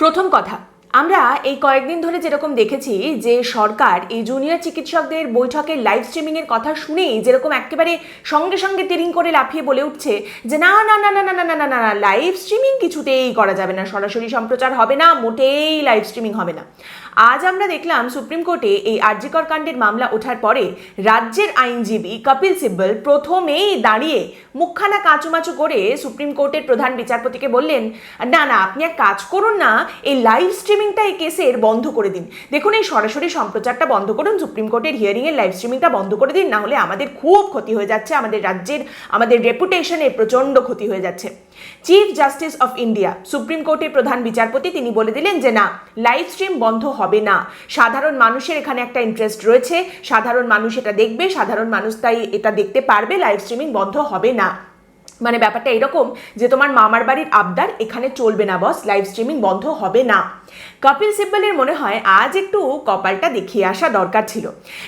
প্রথম কথা, আমরা এই কয়েকদিন ধরে যেরকম দেখেছি যে সরকার এই জুনিয়র চিকিৎসকদের বৈঠকের লাইভ স্ট্রিমিংয়ের কথা শুনেই যেরকম একেবারে সঙ্গে সঙ্গে তিরিং করে লাফিয়ে বলে উঠছে যে না না না না না না না না না না লাইভ স্ট্রিমিং কিছুতেই করা যাবে না, সরাসরি সম্প্রচার হবে না, মোটেই লাইভ স্ট্রিমিং হবে না। আজ আমরা দেখলাম সুপ্রিম কোর্টে এই আরজিকর কাণ্ডের মামলা ওঠার পরে রাজ্যের আইনজীবী কপিল সিব্বল প্রথমেই দাঁড়িয়ে মুখখানা কাঁচুমাচু করে সুপ্রিম কোর্টের প্রধান বিচারপতিকে বললেন, না না, আপনি এক কাজ করুন না, এই লাইভ স্ট্রিমিংটা এই কেসের বন্ধ করে দিন। দেখুন, এই সরাসরি সম্প্রচারটা বন্ধ করুন, সুপ্রিম কোর্টের হিয়ারিংয়ের লাইভ স্ট্রিমিংটা বন্ধ করে দিন, না হলে আমাদের খুব ক্ষতি হয়ে যাচ্ছে, আমাদের রাজ্যের, আমাদের রেপুটেশনের প্রচণ্ড ক্ষতি হয়ে যাচ্ছে। Chief justice of India supreme কোর্টের প্রধান বিচারপতি তিনি বলে দিলেন যে না লাইভ স্ট্রিম বন্ধ হবে না। সাধারণ মানুষের এখানে একটা ইন্টারেস্ট রয়েছে, সাধারণ মানুষ এটা দেখবে, সাধারণ মানুষ তাই এটা দেখতে পারবে লাইভ স্ট্রিমিং বন্ধ হবে না। মানে ব্যাপারটা এরকম যে তোমার মামার বাড়ির আবদার এখানে চলবে না বস লাইভ স্ট্রিমিং বন্ধ হবে না। কপিল সিব্বলের মনে হয় আজ একটু কপালটা দেখিয়ে আসা দরকার ছিল।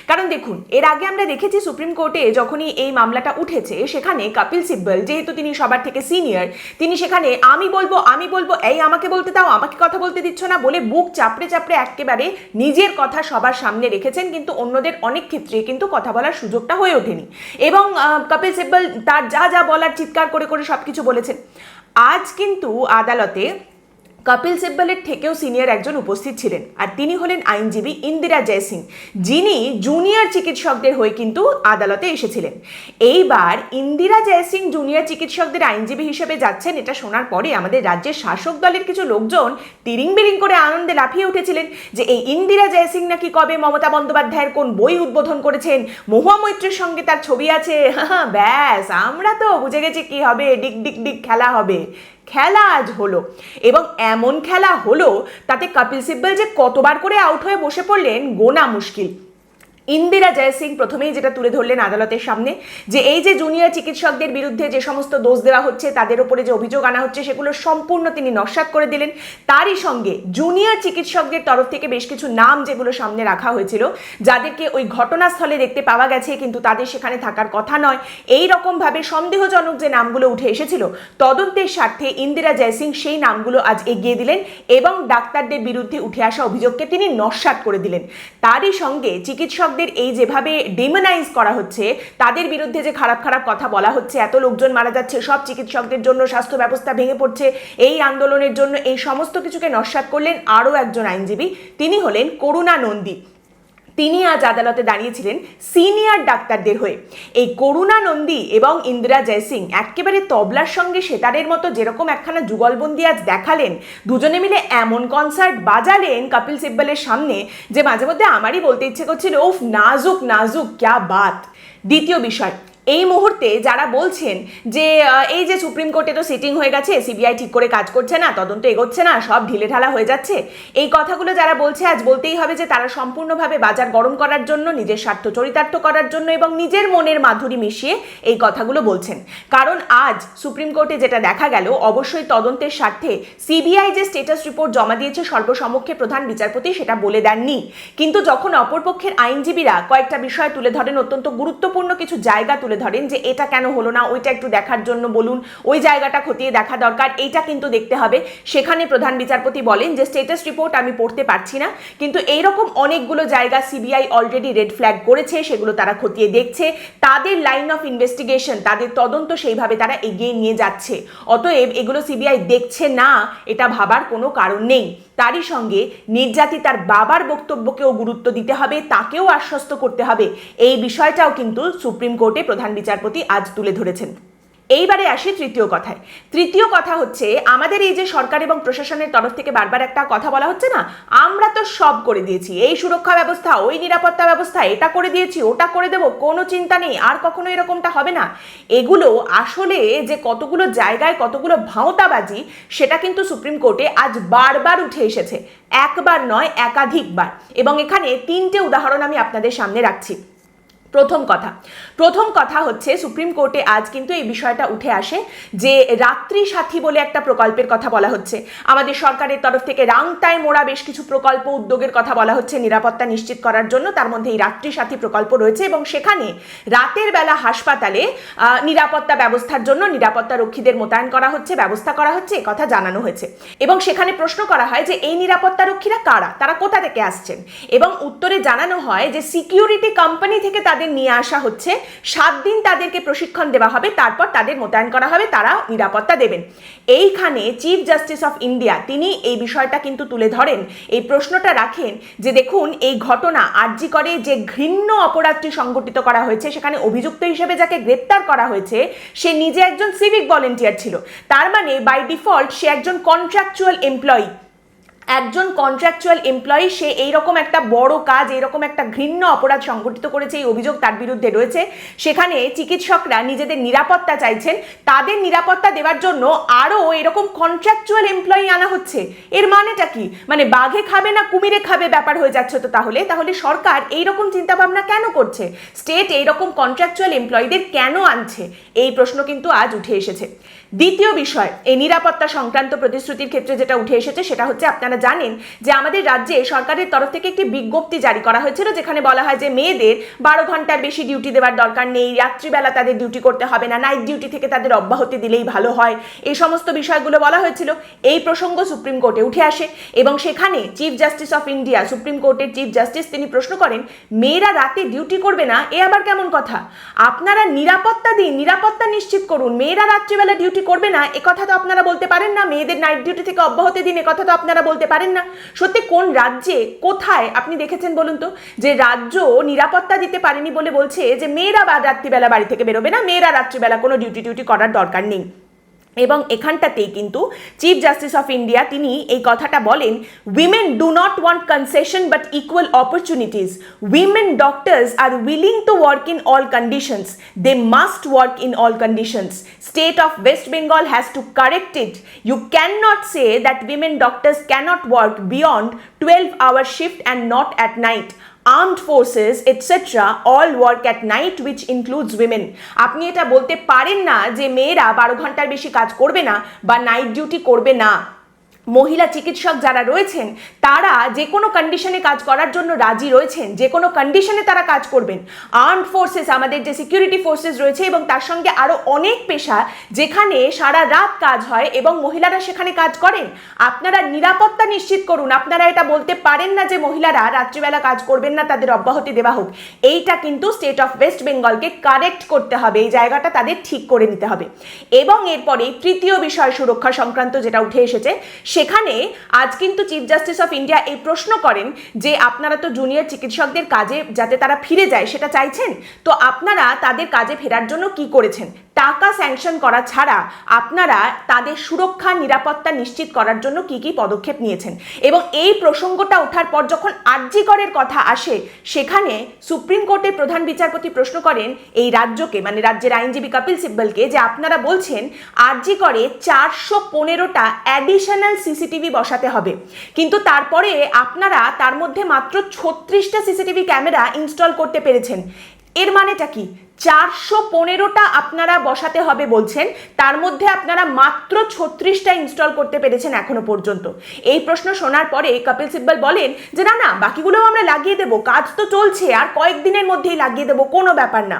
কারণ দেখুন, এর আগে আমরা দেখেছি সুপ্রিম কোর্টে যখনই এই মামলাটা উঠেছে, সেখানে কপিল সিব্বল, যেহেতু তিনি সবার থেকে সিনিয়র তিনি সেখানে আমি বলব আমি বলব, এই আমাকে বলতে দাও, আমাকে কথা বলতে দিচ্ছ না বলে বুক চাপড়ে চাপড়ে একেবারে নিজের কথা সবার সামনে রেখেছেন, কিন্তু অন্যদের অনেক ক্ষেত্রে কিন্তু কথা বলার সুযোগটা হয়ে ওঠেনি। এবং কপিল সিব্বল তার যা যা বলার চিৎকার করে করে সব কিছু বলেছেন। আজ কিন্তু আদালতে কপিল সিব্বলের থেকেও সিনিয়র একজন উপস্থিত ছিলেন, আর তিনি হলেন আইনজীবী ইন্দিরা জয়সিং যিনি জুনিয়র চিকিৎসকদের হয়ে কিন্তু আদালতে এসেছিলেন। এইবার ইন্দিরা জয়সিং জুনিয়র চিকিৎসকদের আইনজীবী হিসেবে যাচ্ছেন, এটা শোনার পরে আমাদের রাজ্যের শাসক দলের কিছু লোকজন তিরিং বিরিং করে আনন্দে লাফিয়ে উঠেছিলেন যে এই ইন্দিরা জয়সিং নাকি কবে মমতা বন্দ্যোপাধ্যায়ের কোন বই উদ্বোধন করেছেন, মহুয়া মৈত্রের সঙ্গে তার ছবি আছে ব্যাস, আমরা তো বুঝে গেছি কি হবে, ডিক ডিক ডিক খেলা হবে। খেলা আজ হলো। এবং এমন খেলা হলো, তাতে কপিল সিব্বল যে কতবার করে আউট হয়ে বসে পড়লেন গোনা মুশকিল। ইন্দিরা জয়সিং প্রথমেই যেটা তুলে ধরলেন আদালতের সামনে, যে এই যে জুনিয়র চিকিৎসকদের বিরুদ্ধে যে সমস্ত দোষ দেওয়া হচ্ছে, তাদের উপরে যে অভিযোগ আনা হচ্ছে, সেগুলো সম্পূর্ণ তিনি নস্বাত করে দিলেন। তারই সঙ্গে জুনিয়র চিকিৎসকদের তরফ থেকে বেশ কিছু নাম যেগুলো সামনে রাখা হয়েছিল, যাদেরকে ওই ঘটনাস্থলে দেখতে পাওয়া গেছে, কিন্তু তাদের সেখানে থাকার কথা নয়। এই রকমভাবে সন্দেহজনক যে নামগুলো উঠে এসেছিল, তদন্তের স্বার্থে ইন্দিরা জয়সিং সেই নামগুলো আজ এগিয়ে দিলেন এবং ডাক্তারদের বিরুদ্ধে উঠে আসা অভিযোগকে তিনি নস্বাত করে দিলেন। তারই সঙ্গে চিকিৎসকদের এই যেভাবে ডিমোনাইজ করা হচ্ছে, তাদের বিরুদ্ধে যে খারাপ খারাপ কথা বলা হচ্ছে, এত লোকজন মারা যাচ্ছে, সব চিকিৎসকদের জন্য স্বাস্থ্য ব্যবস্থা ভেঙে পড়ছে, এই আন্দোলনের জন্য এই সমস্ত কিছুকে নস্বাত করলেন আরও একজন আইনজীবী, তিনি হলেন করুণা নন্দী। তিনি আজ আদালতে দাঁড়িয়েছিলেন সিনিয়র ডাক্তারদের হয়ে। এই করুণা নন্দী এবং ইন্দিরা জয়সিং একেবারে তবলার সঙ্গে সেতারের মতো যেরকম একখানা যুগলবন্দি আজ দেখালেন, দুজনে মিলে এমন কনসার্ট বাজালেন কপিল সিব্বলের সামনে যে মাঝে মধ্যে আমারই বলতে ইচ্ছে করছিল ওফ নাজুক নাজুক, ক্যা বাত। দ্বিতীয় বিষয় এই মুহূর্তে যারা বলছেন যে এই যে সুপ্রিম কোর্টে তো সিটিং হয়ে গেছে সিবিআই ঠিক করে কাজ করছে না, তদন্ত এগোচ্ছে না, সব ঢিলে ঢালা হয়ে যাচ্ছে। এই কথাগুলো যারা বলছে, আজ বলতেই হবে যে, তারা সম্পূর্ণভাবে বাজার গরম করার জন্য, নিজের স্বার্থ চরিতার্থ করার জন্য এবং নিজের মনের মাধুরী মিশিয়ে এই কথাগুলো বলছেন। কারণ আজ সুপ্রিম কোর্টে যেটা দেখা গেল, অবশ্যই তদন্তের স্বার্থে সিবিআই যে স্টেটাস রিপোর্ট জমা দিয়েছে সর্বসমক্ষে প্রধান বিচারপতি সেটা বলে দেননি। কিন্তু যখন অপরপক্ষের আইনজীবীরা কয়েকটা বিষয় তুলে ধরেন, অত্যন্ত গুরুত্বপূর্ণ কিছু জায়গা তুলে ধরেন যে এটা কেন হলো না, ওইটা একটু দেখার জন্য বলুন, ওই জায়গাটা খতিয়ে দেখা দরকার, এইটা কিন্তু দেখতে হবে। সেখানে প্রধান বিচারপতি বলেন যে স্টেটাস রিপোর্ট আমি পড়তে পারছি না, কিন্তু এইরকম অনেকগুলো জায়গা সিবিআই অলরেডি রেড ফ্ল্যাগ করেছে, সেগুলো তারা খতিয়ে দেখছে। তাদের লাইন অফ ইনভেস্টিগেশন তাদের তদন্ত সেইভাবে তারা এগিয়ে নিয়ে যাচ্ছে। অতএব এগুলো সিবিআই দেখছে না, এটা ভাবার কোনো কারণ নেই। তারই সঙ্গে নির্যাতিতার বাবার বক্তব্যকেও গুরুত্ব দিতে হবে, তাকেও আশ্বস্ত করতে হবে। এই বিষয়টাও কিন্তু সুপ্রিম কোর্টে প্রধান বিচারপতি আজ তুলে ধরেছেন। এইবারে আসি তৃতীয় কথায়। তৃতীয় কথা হচ্ছে, আমাদের এই যে সরকার এবং প্রশাসনের তরফ থেকে বারবার একটা কথা বলা হচ্ছে না, আমরা তো সব করে দিয়েছি। এই সুরক্ষা ব্যবস্থা, ওই নিরাপত্তা ব্যবস্থা, এটা করে দিয়েছি, ওটা করে দেবো, কোনো চিন্তা নেই, আর কখনো এরকমটা হবে না। এগুলো আসলে যে কতগুলো জায়গায় কতগুলো ভাঁওতাবাজি, সেটা কিন্তু সুপ্রিম কোর্টে আজ বারবার উঠে এসেছে। একবার নয়, একাধিকবার। এবং এখানে তিনটে উদাহরণ আমি আপনাদের সামনে রাখছি। প্রথম কথা। প্রথম কথা হচ্ছে, সুপ্রিম কোর্টে আজ কিন্তু এই বিষয়টা উঠে আসে যে রাত্রি সাথী বলে একটা প্রকল্পের কথা বলা হচ্ছে। আমাদের সরকারের তরফ থেকে রাংটায় মোড়া বেশ কিছু প্রকল্প উদ্যোগের কথা বলা হচ্ছে নিরাপত্তা নিশ্চিত করার জন্য। তার মধ্যে এই রাত্রি সাথী প্রকল্প রয়েছে এবং সেখানে রাতের বেলা হাসপাতালে নিরাপত্তা ব্যবস্থার জন্য নিরাপত্তা রক্ষীদের মোতায়েন করা হচ্ছে, ব্যবস্থা করা হচ্ছে কথা জানানো হয়েছে। এবং সেখানে প্রশ্ন করা হয় যে এই নিরাপত্তা রক্ষীরা কারা? তারা কোথা থেকে আসছেন? এবং উত্তরে জানানো হয় যে সিকিউরিটি কোম্পানি থেকে তাদের নিয়ে আসা হচ্ছে। সাত দিন তাদেরকে প্রশিক্ষণ দেওয়া হবে, তারপর তাদের মোতায়েন করা হবে, তারা নিরাপত্তা দেবেন। এইখানে চিফ জাস্টিস অফ ইন্ডিয়া তিনি এই বিষয়টা কিন্তু তুলে ধরেন, এই প্রশ্নটা রাখেন যে দেখুন, এই ঘটনা আর্জি করে যে ঘৃণ্য অপরাধটি সংগঠিত করা হয়েছে, সেখানে অভিযুক্ত হিসেবে যাকে গ্রেপ্তার করা হয়েছে, সে নিজে একজন সিভিক ভলেন্টিয়ার ছিল। তার মানে বাই ডিফল্ট সে একজন কন্ট্রাকচুয়াল এমপ্লয়ি একজন কন্ট্রাকচুয়াল এমপ্লয়ি সে এইরকম একটা বড় কাজ, এইরকম একটা ঘৃণ্য অপরাধ সংঘটিত করেছে, এই অভিযোগ তার বিরুদ্ধে রয়েছে। সেখানে চিকিৎসকরা নিজেদের নিরাপত্তা চাইছেন। তাদের নিরাপত্তা দেওয়ার জন্য আরও এরকম কন্ট্রাকচুয়াল এমপ্লয়ি আনা হচ্ছে। এর মানেটা কি? মানে বাঘে খাবে না কুমিরে খাবে ব্যাপার হয়ে যাচ্ছে তো তাহলে? তাহলে সরকার এইরকম চিন্তাভাবনা কেন করছে? স্টেট এইরকম কন্ট্রাকচুয়াল এমপ্লয়ীদের কেন আনছে? এই প্রশ্ন কিন্তু আজ উঠে এসেছে। দ্বিতীয় বিষয়, এই নিরাপত্তা সংক্রান্ত প্রতিশ্রুতির ক্ষেত্রে যেটা উঠে এসেছে সেটা হচ্ছে আপনারা জানেন যে আমাদের রাজ্যে সরকারের তরফ থেকে একটি বিজ্ঞপ্তি জারি করা হয়েছিল যেখানে বলা হয় যে মেয়েদের বারো ঘণ্টার বেশি ডিউটি দেওয়ার দরকার নেই, রাত্রিবেলা তাদের ডিউটি করতে হবে না নাইট ডিউটি থেকে তাদের অব্যাহতি দিলেই ভালো হয়। এই সমস্ত বিষয়গুলো বলা হয়েছিল, এই প্রসঙ্গ সুপ্রিম কোর্টে উঠে আসে এবং সেখানে chief justice of India supreme কোর্টের চিফ জাস্টিস তিনি প্রশ্ন করেন, মেয়েরা রাতে ডিউটি করবে না? এ আবার কেমন কথা? আপনারা নিরাপত্তা দিন, নিরাপত্তা নিশ্চিত করুন, মেয়েরা রাত্রিবেলা ডিউটি করবে না কথা তো আপনারা বলতে পারেন না, মেয়েদের নাইট ডিউটি থেকে অব্যাহতি দিন, এ কথা তো আপনারা বলতে পারেন না। সত্যি কোন রাজ্যে, কোথায়, আপনি দেখেছেন বলুন তো, যে রাজ্য নিরাপত্তা দিতে পারেনি বলে বলছে যে মেয়েরা বা রাত্রিবেলা বাড়ি থেকে বেরোবে না, মেয়েরা রাত্রিবেলা কোনো ডিউটি টিউটি করার দরকার নেই। এবং এখানটাতেই কিন্তু চিফ জাস্টিস অফ ইন্ডিয়া তিনি এই কথাটা বলেন women do not want concession but equal opportunities women doctors are willing to work in all conditions they must work in all conditions state of West Bengal has to correct it you can not say that women doctors cannot work beyond twelve hour shift and not at night armed forces etcetera all work at night which includes women আপনি এটা বলতে পারেন না যে মেয়েরা বারো ঘণ্টার বেশি কাজ করবে না বা নাইট ডিউটি করবে না। মহিলা চিকিৎসক যারা রয়েছেন, তারা যে কোনো কন্ডিশনে কাজ করার জন্য রাজি রয়েছেন, যে কোনো কন্ডিশনে তারা কাজ করবেন। আর্মড ফোর্সেস আমাদের যে সিকিউরিটি ফোর্সেস রয়েছে এবং তার সঙ্গে আরও অনেক পেশা যেখানে সারা রাত কাজ হয় এবং মহিলারা সেখানে কাজ করেন। আপনারা নিরাপত্তা নিশ্চিত করুন। আপনারা এটা বলতে পারেন না যে মহিলারা রাত্রিবেলা কাজ করবেন না, তাদের অব্যাহতি দেওয়া হোক। এইটা কিন্তু স্টেট অফ ওয়েস্ট বেঙ্গলকে কারেক্ট করতে হবে। এই জায়গাটা তাদের ঠিক করে নিতে হবে। এবং এরপরে তৃতীয় বিষয় সুরক্ষা সংক্রান্ত যেটা উঠে এসেছে সেখানে আজ কিন্তু চিফ জাস্টিস অফ ইন্ডিয়া এই প্রশ্ন করেন যে আপনারা তো জুনিয়র চিকিৎসকদের কাজে যাতে তারা ফিরে যায়, সেটা চাইছেন? তো আপনারা তাদের কাজে ফেরার জন্য কি করেছেন? টাকা স্যাংশন করা ছাড়া আপনারা তাদের সুরক্ষা, নিরাপত্তা নিশ্চিত করার জন্য কি কি পদক্ষেপ নিয়েছেন? এবং এই প্রসঙ্গটা ওঠার পর যখন আর্যিকরের কথা আসে, সেখানে সুপ্রিম কোর্টের প্রধান বিচারপতি প্রশ্ন করেন, এই রাজ্যকে মানে রাজ্যের আইনজীবী কপিল সিব্বলকে, যে আপনারা বলছেন আর্যিকরে চারশো পনেরোটা অ্যাডিশনাল সিসিটিভি বসাতে হবে। কিন্তু তারপরে আপনারা তার মধ্যে মাত্র ছত্রিশটা সিসিটিভি ক্যামেরা ইনস্টল করতে পেরেছেন। এর মানেটা কি? চারশো পনেরোটা আপনারা বসাতে হবে বলছেন। তার মধ্যে আপনারা মাত্র ছত্রিশটা ইনস্টল করতে পেরেছেন এখনও পর্যন্ত। এই প্রশ্ন শোনার পরে কপিল সিব্বল বলেন যে, না না, বাকিগুলোও আমরা লাগিয়ে দেবো। কাজ তো চলছে, আর কয়েকদিনের মধ্যেই লাগিয়ে দেবো, কোনো ব্যাপার না।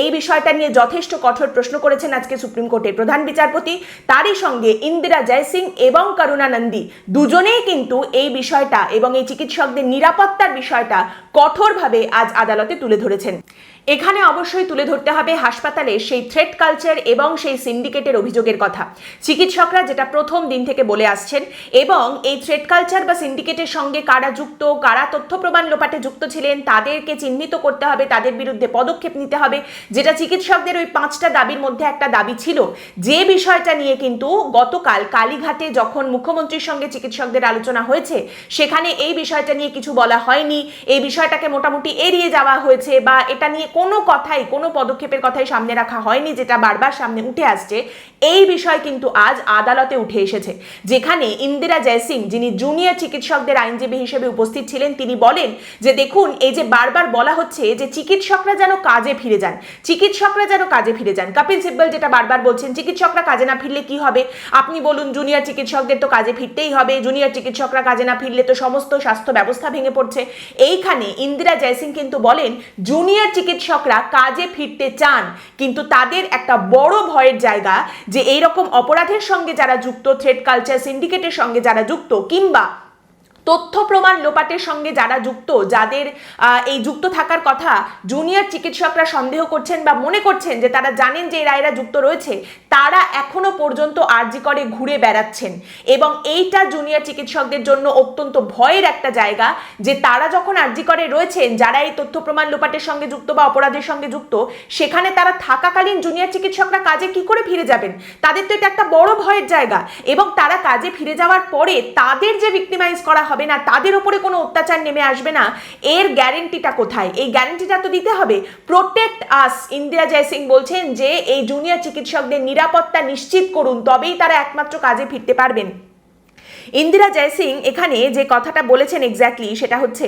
এই বিষয়টা নিয়ে যথেষ্ট কঠোর প্রশ্ন করেছেন আজকে সুপ্রিম কোর্টের প্রধান বিচারপতি। তারই সঙ্গে ইন্দিরা জয়সিং এবং করুণা নন্দী দুজনেই কিন্তু এই বিষয়টা এবং এই চিকিৎসকদের নিরাপত্তার বিষয়টা কঠোরভাবে আজ আদালতে তুলে ধরেছেন। এখানে অবশ্যই তুলে ধরতে হবে হাসপাতালে সেই থ্রেড কালচার এবং সেই সিন্ডিকেটের অভিযোগের কথা। চিকিৎসকরা যেটা প্রথম দিন থেকে বলে আসছেন, এবং এই থ্রেড কালচার বা সিন্ডিকেটের সঙ্গে কারা যুক্ত, কারা তথ্য প্রমাণ লোপাটে যুক্ত ছিলেন, তাদেরকে চিহ্নিত করতে হবে, তাদের বিরুদ্ধে পদক্ষেপ নিতে হবে। যেটা চিকিৎসকদের ওই পাঁচটা দাবির মধ্যে একটা দাবি ছিল। যে বিষয়টা নিয়ে কিন্তু গতকাল কালীঘাটে যখন মুখ্যমন্ত্রীর সঙ্গে চিকিৎসকদের আলোচনা হয়েছে, সেখানে এই বিষয়টা নিয়ে কিছু বলা হয়নি। এই বিষয়টাকে মোটামুটি এড়িয়ে যাওয়া হয়েছে বা এটা নিয়ে কোনো কথাই, কোনো পদক্ষেপের কথাই সামনে রাখা হয়নি, যেটা বারবার সামনে উঠে আসছে। এই বিষয় কিন্তু আজ আদালতে উঠে এসেছে। যেখানে ইন্দিরা জয়সিং, যিনি জুনিয়র চিকিৎসকদের আইনজীবী হিসেবে উপস্থিত ছিলেন, তিনি বলেন যে, দেখুন, এই যে বারবার বলা হচ্ছে যে, চিকিৎসকরা যেন কাজে ফিরে যান, চিকিৎসকরা যেন কাজে ফিরে যান। কপিল সিব্বল যেটা বারবার বলছেন, চিকিৎসকরা কাজে না ফিরলে কি হবে? আপনি বলুন, জুনিয়র চিকিৎসকদের তো কাজে ফিরতেই হবে, জুনিয়র চিকিৎসকরা কাজে না ফিরলে তো সমস্ত স্বাস্থ্য ব্যবস্থা ভেঙে পড়ছে। এইখানে ইন্দিরা জয়সিং কিন্তু বলেন, জুনিয়র চিকিৎসকরা কাজে ফিরতে চান, কিন্তু তাদের একটা বড় ভয়ের জায়গা যে এই রকম অপরাধের সঙ্গে যারা যুক্ত থ্রেড কালচার সিন্ডিকেটের সঙ্গে যারা যুক্ত কিংবা তথ্য প্রমাণ লোপাটের সঙ্গে যারা যুক্ত, যাদের এই যুক্ত থাকার কথা জুনিয়র চিকিৎসকরা সন্দেহ করছেন বা মনে করছেন যে তারা জানেন যে এরা এরা যুক্ত রয়েছে, তারা এখনও পর্যন্ত আর্জি করে ঘুরে বেড়াচ্ছেন। এবং এইটা জুনিয়র চিকিৎসকদের জন্য অত্যন্ত ভয়ের একটা জায়গা যে তারা যখন আর্জি করে রয়েছেন, যারা এই তথ্য প্রমাণ লোপাটের সঙ্গে যুক্ত বা অপরাধের সঙ্গে যুক্ত, সেখানে তারা থাকাকালীন জুনিয়র চিকিৎসকরা কাজে কি করে ফিরে যাবেন? তাদের তো এটা একটা বড় ভয়ের জায়গা। এবং তারা কাজে ফিরে যাওয়ার পরে তাদের যে ভিক্টিমাইজ করা হবে না, তাদের উপরে কোনো অত্যাচার নেমে আসবে না। এর গ্যারেন্টিটা কোথায়? এই গ্যারেন্টিটা তো দিতে হবে। প্রোটেক্ট আস ইন্দিরা জয়সিং বলছেন যে, এই জুনিয়র চিকিৎসকদের নিরাপত্তা নিশ্চিত করুন, তবেই তারা একমাত্র কাজে ফিরতে পারবেন। ইন্দিরা জয়সিং এখানে যে কথাটা বলেছেন এক্স্যাক্টলি সেটা হচ্ছে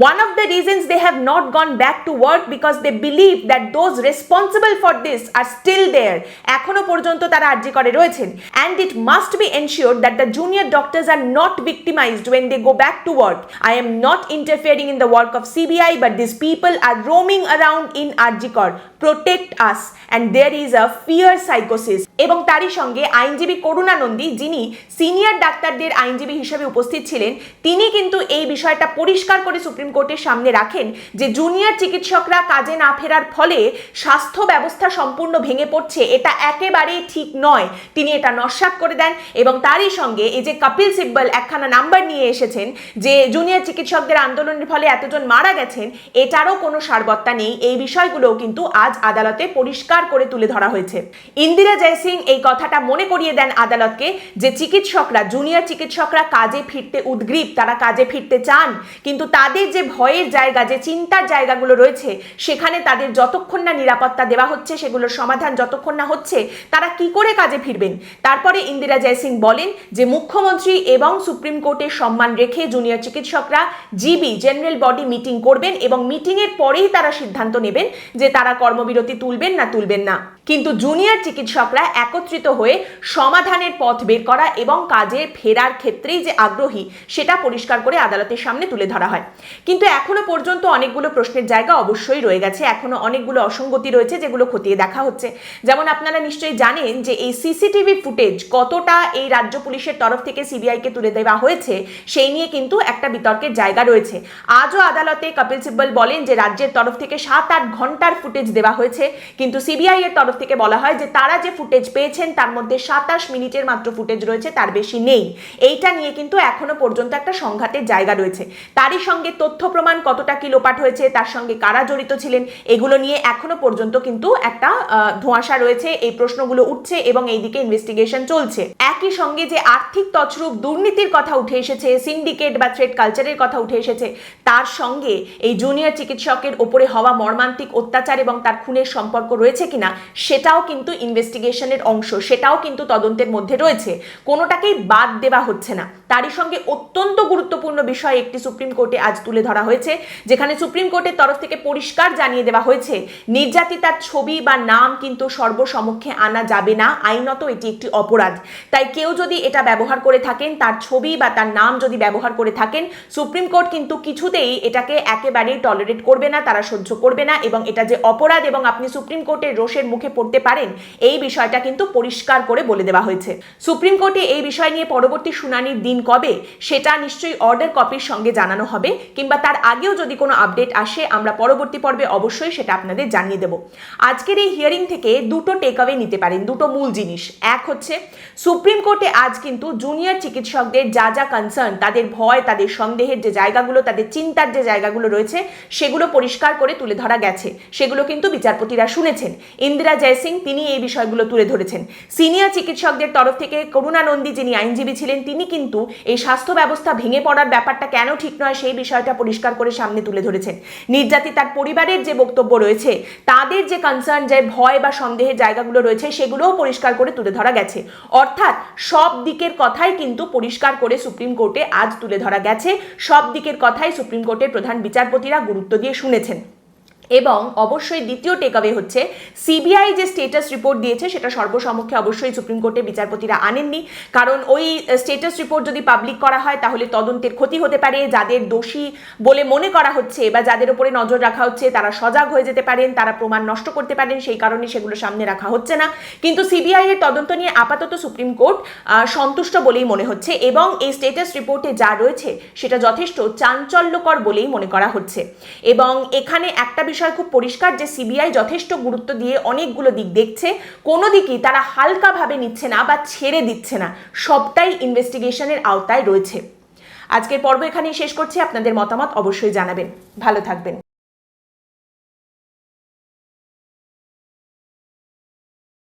one of the reasons they have not gone back to work because they believe that those responsible for this are still there এখনও পর্যন্ত তারা আর্জি করে রয়েছেন and it must be ensure that the junior doctors are not victimized when they go back to work. I am not interfering in the work of CBI, but these people are roaming around in Arjikor. Protect us. And there is a fear psychosis. এবং তারই সঙ্গে আইনজীবী করুণা নন্দী যিনি senior ডাক্তারদের আইনজীবী হিসেবে উপস্থিত ছিলেন, তিনি কিন্তু এই বিষয়টা পরিষ্কার করে সুপ্রিম কোর্টের সামনে রাখেন যে জুনিয়র চিকিৎসকরা কাজে না ফেরার ফলে স্বাস্থ্য ব্যবস্থা সম্পূর্ণ ভেঙে পড়ছে, এটা একেবারেই ঠিক নয়। তিনি এটা নস্বাত করে দেন এবং তারই সঙ্গে এই যে কপিল সিব্বল একখানা নাম্বার নিয়ে এসেছেন যে জুনিয়র চিকিৎসকদের আন্দোলনের ফলে এতজন মারা গেছেন, এটারও কোনো সারবত্তা নেই। এই বিষয়গুলোও কিন্তু আজ আদালতে পরিষ্কার করে তুলে ধরা হয়েছে। ইন্দিরা জয়সিং এই কথাটা মনে করিয়ে দেন আদালতকে যে চিকিৎসকরা জুনিয়র চিকিৎসকরা কাজে ফিরতে উদ্গ্রীব, তারা কাজে ফিরতে চান। কিন্তু তাদের যে ভয়ের জায়গা, যে চিন্তার জায়গাগুলো রয়েছে, সেখানে তাদের যতক্ষণ না নিরাপত্তা দেওয়া হচ্ছে, সেগুলোর সমাধান যতক্ষণ না হচ্ছে, তারা কি করে কাজে ফিরবেন? তারপরে ইন্দিরা জয়সিং বলেন যে, মুখ্যমন্ত্রী এবং সুপ্রিম কোর্টের সম্মান রেখে জুনিয়র চিকিৎসকরা জিবি, জেনারেল বডি মিটিং করবেন এবং মিটিংয়ের পরেই তারা সিদ্ধান্ত নেবেন যে তারা কর্মবিরতি তুলবেন না তুলবেন না। কিন্তু জুনিয়র চিকিৎসকরা একত্রিত হয়ে সমাধানের পথ বের করা এবং কাজে ফেরার ক্ষেত্রেই যে আগ্রহী, সেটা পরিষ্কার করে আদালতের সামনে তুলে ধরা হয়। কিন্তু এখনও পর্যন্ত অনেকগুলো প্রশ্নের জায়গা অবশ্যই রয়ে গেছে। এখনও অনেকগুলো অসঙ্গতি রয়েছে যেগুলো খতিয়ে দেখা হচ্ছে। যেমন আপনারা নিশ্চয়ই জানেন যে এই সিসিটিভি ফুটেজ কতটা এই রাজ্য পুলিশের তরফ থেকে সিবিআইকে তুলে দেওয়া হয়েছে, সেই নিয়ে কিন্তু একটা বিতর্কের জায়গা রয়েছে। আজও আদালতে কপিল সিব্বল বলেন যে রাজ্যের তরফ থেকে সাত আট ঘণ্টার ফুটেজ দেওয়া হয়েছে, কিন্তু সিবিআই এর তরফ থেকে বলা হয় যে তারা যে ফুটেজ পেয়েছেন, তার মধ্যে সাতাশ মিনিটের মাত্র ফুটেজ রয়েছে, তার বেশি নেই। এইটা নিয়ে কিন্তু এখনও পর্যন্ত একটা সংঘাতের জায়গা রয়েছে। তারই সঙ্গে তথ্য প্রমাণ, কতটা কি লোপাট হয়েছে, তার সঙ্গে কারা জড়িত ছিলেন, এগুলো নিয়ে এখনও পর্যন্ত কিন্তু একটা ধোঁয়াশা রয়েছে। এই প্রশ্নগুলো উঠছে এবং এইদিকে ইনভেস্টিগেশন চলছে। একই সঙ্গে যে আর্থিক তছরূপ দুর্নীতির কথা উঠে এসেছে সিন্ডিকেট বা থ্রেড কালচারের কথা উঠে এসেছে, তার সঙ্গে এই জুনিয়র চিকিৎসকের ওপরে হওয়া মর্মান্তিক অত্যাচার এবং তার খুনের সম্পর্ক রয়েছে কিনা সেটাও কিন্তু ইনভেস্টিগেশনের অংশ, সেটাও কিন্তু তদন্তের মধ্যে রয়েছে। কোনোটাকেই বাদ দেওয়া হচ্ছে না। তারই সঙ্গে অত্যন্ত গুরুত্বপূর্ণ বিষয় একটি সুপ্রিম কোর্টে আজ তুলে ধরা হয়েছে, যেখানে সুপ্রিম কোর্টের তরফ থেকে পরিষ্কার জানিয়ে দেওয়া হয়েছে, নির্যাতিতার ছবি বা নাম কিন্তু সর্বসমক্ষে আনা যাবে না, আইনত এটি একটি অপরাধ। তাই কেউ যদি এটা ব্যবহার করে থাকেন, তার ছবি বা তার নাম যদি ব্যবহার করে থাকেন সুপ্রিম কোর্ট কিন্তু কিছুতেই এটাকে একেবারেই টলারেট করবে না, তারা সহ্য করবে না এবং এটা যে অপরাধ এবং আপনি সুপ্রিম কোর্টের রোষের মুখে পড়তে পারেন, এই বিষয়টা কিন্তু পরিষ্কার করে বলে দেওয়া হয়েছে। সুপ্রিম কোর্টে এই বিষয় নিয়ে পরবর্তী শুনানির দিন কবে, সেটা নিশ্চয়ই অর্ডার কপির সঙ্গে জানানো হবে, কিংবা তার আগেও যদি কোনো আপডেট আসে, আমরা পরবর্তী পর্বে অবশ্যই সেটা আপনাদের জানিয়ে দেব। আজকের এই হিয়ারিং থেকে দুটো টেকঅ্যাওয়ে নিতে পারেন, দুটো মূল জিনিস। এক হচ্ছে, সুপ্রিম কোর্টে আজ কিন্তু জুনিয়র চিকিৎসকদের যা যা কনসার্ন তাদের ভয়, তাদের সন্দেহের যে জায়গাগুলো, তাদের চিন্তার যে জায়গাগুলো রয়েছে, সেগুলো পরিষ্কার করে তুলে ধরা গেছে। সেগুলো কিন্তু বিচারপতিরা শুনেছেন। ইন্দিরা জয়সিং তিনি এই বিষয়গুলো তুলে ধরেছেন। সিনিয়র চিকিৎসকদের তরফ থেকে করুণা নন্দী যিনি আইনজীবী ছিলেন ছিলেন তিনি কিন্তু এই স্বাস্থ্য ব্যবস্থা ভেঙে পড়ার ব্যাপারটা কেন ঠিক নয় সেই বিষয়টা পরিষ্কার করে সামনে তুলে ধরেছেন। নির্যাতিতার পরিবারের যে বক্তব্য রয়েছে, তাদের যে কনসার্ন যে ভয় বা সন্দেহের জায়গাগুলো রয়েছে, সেগুলোও পরিষ্কার করে তুলে ধরা গেছে। অর্থাৎ সব দিকের কথাই কিন্তু পরিষ্কার করে সুপ্রিম কোর্টে আজ তুলে ধরা গেছে। সব দিকের কথাই সুপ্রিম কোর্টের প্রধান বিচারপতিরা গুরুত্ব দিয়ে শুনেছেন। এবং অবশ্যই দ্বিতীয় টেকঅ্যাওয়ে হচ্ছে সিবিআই যে স্টেটাস রিপোর্ট দিয়েছে, সেটা সর্বসমক্ষে অবশ্যই সুপ্রিম কোর্টে বিচারপতিরা আনেননি। কারণ ওই স্টেটাস রিপোর্ট যদি পাবলিক করা হয়, তাহলে তদন্তের ক্ষতি হতে পারে। যাদের দোষী বলে মনে করা হচ্ছে বা যাদের উপরে নজর রাখা হচ্ছে, তারা সজাগ হয়ে যেতে পারেন, তারা প্রমাণ নষ্ট করতে পারেন, সেই কারণে সেগুলো সামনে রাখা হচ্ছে না। কিন্তু সিবিআই এর তদন্ত নিয়ে আপাতত সুপ্রিম কোর্ট সন্তুষ্ট বলেই মনে হচ্ছে এবং এই স্টেটাস রিপোর্টে যা রয়েছে, সেটা যথেষ্ট চাঞ্চল্যকর বলেই মনে করা হচ্ছে। এবং এখানে একটা বিষয় খুব পরিষ্কার যে সিবিআই যথেষ্ট গুরুত্ব দিয়ে অনেকগুলো দিক দেখছে। কোনো দিকই তারা হালকাভাবে নিচ্ছে না বা ছেড়ে দিচ্ছে না। সবটাই ইনভেস্টিগেশনের আওতায় রয়েছে। আজকের পর্ব এখানেই শেষ করছি। আপনাদের মতামত অবশ্যই জানাবেন। ভালো থাকবেন।